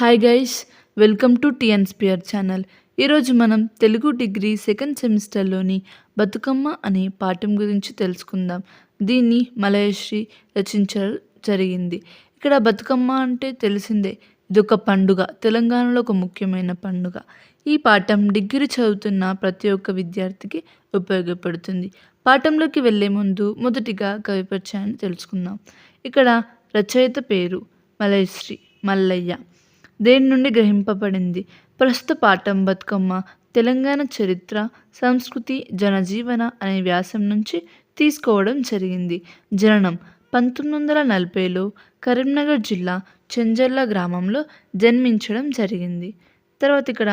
Hi guys welcome to TNSphere channel ఈరోజు మనం Telugu degree second సెమిస్టర్లోని బతుకమ్మ అనే పాఠం గురించి తెలుసుకుందాం. దీన్ని మలయశ్రీ రచించడం జరిగింది. ఇక్కడ బతుకమ్మ అంటే తెలిసిందే ఇదొక పండుగ తెలంగాణలో ఒక ముఖ్యమైన పండుగ. ఈ పాఠం డిగ్రీ చదువుతున్న ప్రతి ఒక్క విద్యార్థికి ఉపయోగపడుతుంది. పాఠంలోకి వెళ్ళే ముందు మొదటిగా కవిపరిచయాన్ని తెలుసుకుందాం. ఇక్కడ రచయిత పేరు మలయశ్రీ మల్లయ్య. దేని నుండి గ్రహింపబడింది? ప్రస్తుత పాఠం బతుకమ్మ తెలంగాణ చరిత్ర సంస్కృతి జనజీవన అనే వ్యాసం నుంచి తీసుకోవడం జరిగింది. జననం పంతొమ్మిది వందల నలభైలో కరీంనగర్ జిల్లా చెంజర్ల గ్రామంలో జన్మించడం జరిగింది. తర్వాత ఇక్కడ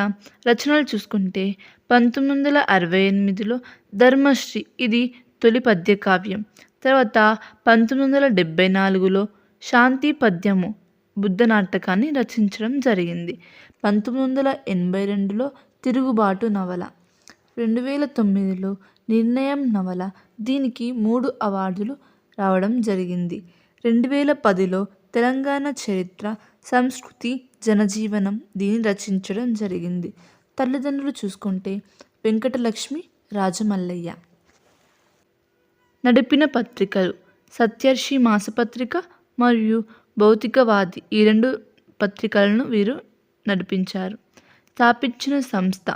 రచనలు చూసుకుంటే పంతొమ్మిది వందల అరవై ఎనిమిదిలో ధర్మశ్రీ ఇది తొలి పద్య కావ్యం తర్వాత పంతొమ్మిది వందల డెబ్భై నాలుగులో శాంతి పద్యము బుద్ధ నాటకాన్ని రచించడం జరిగింది. పంతొమ్మిది వందల ఎనభై రెండులో తిరుగుబాటు నవల. రెండు వేల తొమ్మిదిలో నిర్ణయం నవల దీనికి మూడు అవార్డులు రావడం జరిగింది. రెండు వేల పదిలో తెలంగాణ చరిత్ర సంస్కృతి జనజీవనం దీన్ని రచించడం జరిగింది. తల్లిదండ్రులు చూసుకుంటే వెంకటలక్ష్మి రాజమల్లయ్య. నడిపిన పత్రికలు సత్యర్షి మాసపత్రిక మరియు భౌతికవాది ఈ రెండు పత్రికలను వీరు నడిపించారు. స్థాపించిన సంస్థ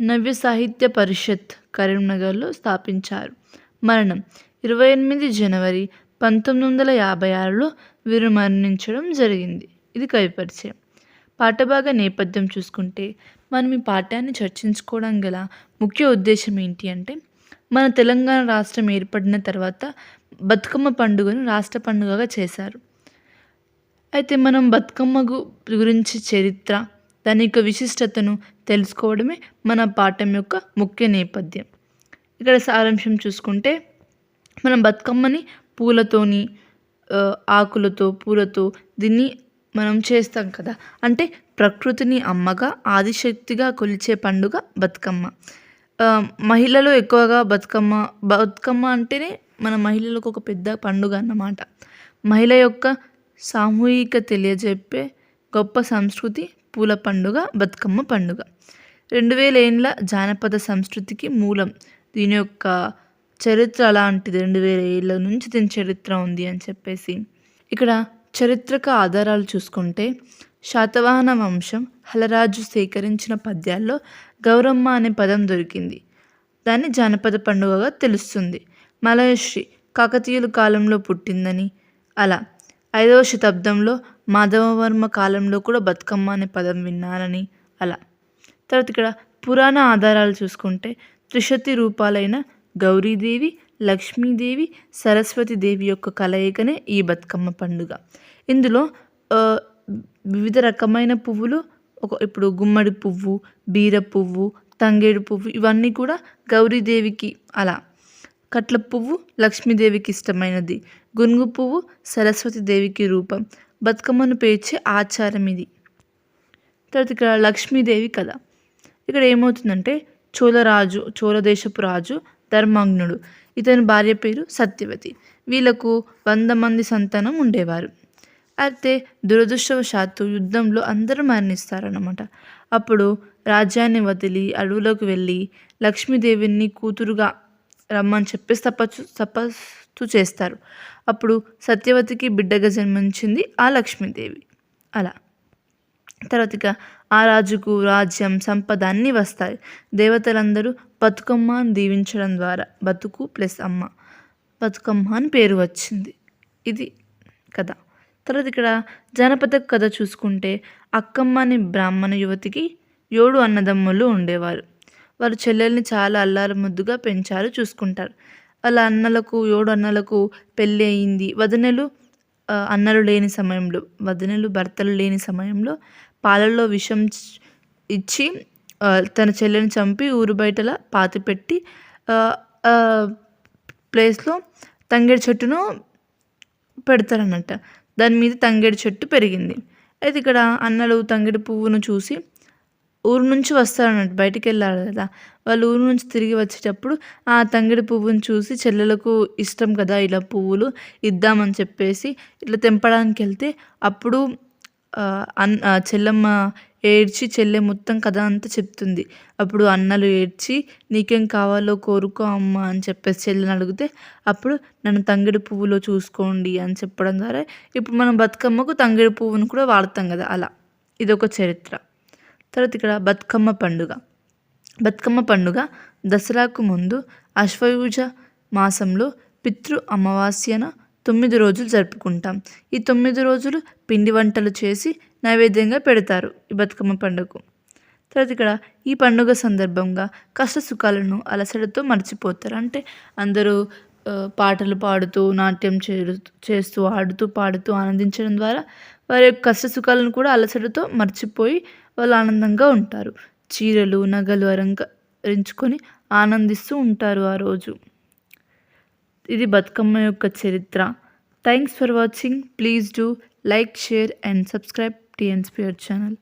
నవ్య సాహిత్య పరిషత్ కరీంనగర్లో స్థాపించారు. మరణం ఇరవై ఎనిమిది జనవరి పంతొమ్మిది వందల యాభై ఆరులో వీరు మరణించడం జరిగింది. ఇది కవి పరిచయం పాఠభాగ నేపథ్యం చూసుకుంటే మనం ఈ పాఠాన్ని చర్చించుకోవడం గల ముఖ్య ఉద్దేశం ఏంటి అంటే మన తెలంగాణ రాష్ట్రం ఏర్పడిన తర్వాత బతుకమ్మ పండుగను రాష్ట్ర పండుగగా చేశారు. అయితే మనం బతుకమ్మకు గురించి చరిత్ర దాని యొక్క విశిష్టతను తెలుసుకోవడమే మన పాఠం యొక్క ముఖ్య నేపథ్యం. ఇక్కడ సారాంశం చూసుకుంటే మనం బతుకమ్మని పూలతోని ఆకులతో పూలతో దీన్ని మనం చేస్తాం కదా. అంటే ప్రకృతిని అమ్మగా ఆదిశక్తిగా కొలిచే పండుగ బతుకమ్మ. మహిళలు ఎక్కువగా బతుకమ్మ బతుకమ్మ అంటేనే మన మహిళలకు ఒక పెద్ద పండుగ అన్నమాట. మహిళ యొక్క సామూహిక తెలియజెప్పే గొప్ప సంస్కృతి పూల పండుగ బతుకమ్మ పండుగ. రెండు వేల ఏండ్ల జానపద సంస్కృతికి మూలం దీని యొక్క చరిత్ర అలాంటిది. రెండు వేల ఏళ్ళ నుంచి దీని చరిత్ర ఉంది అని చెప్పేసి. ఇక్కడ చరిత్రక ఆధారాలు చూసుకుంటే శాతవాహన వంశం హలరాజు సేకరించిన పద్యాల్లో గౌరమ్మ అనే పదం దొరికింది. దాన్ని జానపద పండుగగా తెలుస్తుంది. మలయశ్రీ కాకతీయుల కాలంలో పుట్టిందని అలా ఐదవ శతాబ్దంలో మాధవవర్మ కాలంలో కూడా బతుకమ్మ అనే పదం విన్నారని అలా. తర్వాత ఇక్కడ పురాణ ఆధారాలు చూసుకుంటే త్రిశతి రూపాలైన గౌరీదేవి లక్ష్మీదేవి సరస్వతీదేవి యొక్క కలయికనే ఈ బతుకమ్మ పండుగ. ఇందులో వివిధ రకమైన పువ్వులు ఒక ఇప్పుడు గుమ్మడి పువ్వు బీర పువ్వు తంగేడు పువ్వు ఇవన్నీ కూడా గౌరీదేవికి అలా. కట్ల పువ్వు లక్ష్మీదేవికి ఇష్టమైనది. గునుగు పువ్వు సరస్వతీదేవికి రూపం. బతుకమ్మను పేర్చే ఆచారం ఇది తర్వాత ఇక్కడ లక్ష్మీదేవి కథ. ఇక్కడ ఏమవుతుందంటే చోళరాజు చోళదేశపు రాజు ధర్మాగ్నుడు ఇతని భార్య పేరు సత్యవతి. వీళ్ళకు వంద మంది సంతానం ఉండేవారు. అయితే దురదృష్టవశాత్తు యుద్ధంలో అందరూ మరణిస్తారన్నమాట. అప్పుడు రాజ్యాన్ని వదిలి అడవులోకి వెళ్ళి లక్ష్మీదేవిని కూతురుగా రమ్మని చెప్పి తపస్సు తపస్సు చేస్తారు. అప్పుడు సత్యవతికి బిడ్డగా జన్మించింది ఆ లక్ష్మీదేవి. అలా. తర్వాత ఇక ఆ రాజుకు రాజ్యం సంపద అన్నీ వస్తాయి. దేవతలందరూ బతుకమ్మ అని దీవించడం ద్వారా బతుకు ప్లస్ అమ్మ. బతుకమ్మ అని పేరు వచ్చింది. ఇది కథ. తర్వాత ఇక్కడ జానపద కథ చూసుకుంటే అక్కమ్మ అనే బ్రాహ్మణ యువతికి ఏడు అన్నదమ్ములు ఉండేవారు. వారు చెల్లెల్ని చాలా అల్లారు ముద్దుగా పెంచారు చూసుకుంటారు. వాళ్ళ అన్నలకు ఏడు అన్నలకు పెళ్ళి అయింది. వదినలు అన్నలు లేని సమయంలో వదినలు భర్తలు లేని సమయంలో పాలల్లో విషం ఇచ్చి తన చెల్లెని చంపి ఊరు బయటల పాతిపెట్టి పెట్టి ప్లేస్లో తంగేడు చెట్టును పెడతారన్నట్ట దాని మీద తంగేడు చెట్టు పెరిగింది. అయితే ఇక్కడ అన్నలు తంగేడు పువ్వును చూసి ఊరు నుంచి వస్తారన్నట్టు బయటికి వెళ్ళారు కదా. వాళ్ళు ఊరు నుంచి తిరిగి వచ్చేటప్పుడు ఆ తంగిడి పువ్వును చూసి చెల్లెలకు ఇష్టం కదా ఇలా పువ్వులు ఇద్దామని చెప్పేసి ఇట్లా తెంపడానికి వెళ్తే అప్పుడు అన్ చెల్లమ్మ ఏడ్చి చెల్లె మొత్తం కథ అంతా చెప్తుంది. అప్పుడు అన్నలు ఏడ్చి నీకేం కావాలో కోరుకో అమ్మ అని చెప్పేసి చెల్లెని అడిగితే అప్పుడు నన్ను తంగిడి పువ్వులో చూసుకోండి అని చెప్పడం ద్వారా ఇప్పుడు మనం బతుకమ్మకు తంగిడి పువ్వును కూడా వాడతాం కదా అలా. ఇదొక చరిత్ర. తర్వాత ఇక్కడ బతుకమ్మ పండుగ. బతుకమ్మ పండుగ దసరాకు ముందు అశ్వయుజ మాసంలో పితృ అమావాస్యన తొమ్మిది రోజులు జరుపుకుంటాం. ఈ తొమ్మిది రోజులు పిండి వంటలు చేసి నైవేద్యంగా పెడతారు ఈ బతుకమ్మ పండుగకు. తర్వాత ఇక్కడ ఈ పండుగ సందర్భంగా కష్ట సుఖాలను అలసటతో మర్చిపోతారు. అంటే అందరూ పాటలు పాడుతూ నాట్యం చేస్తూ ఆడుతూ పాడుతూ ఆనందించడం ద్వారా వారి యొక్క కష్ట సుఖాలను కూడా అలసటతో మర్చిపోయి వాళ్ళు ఆనందంగా ఉంటారు. చీరలు నగలు అలంకరించుకొని ఆనందిస్తూ ఉంటారు ఆ రోజు. ఇది బతుకమ్మ యొక్క చరిత్ర. Thanks for watching please do like share and subscribe TNSphere channel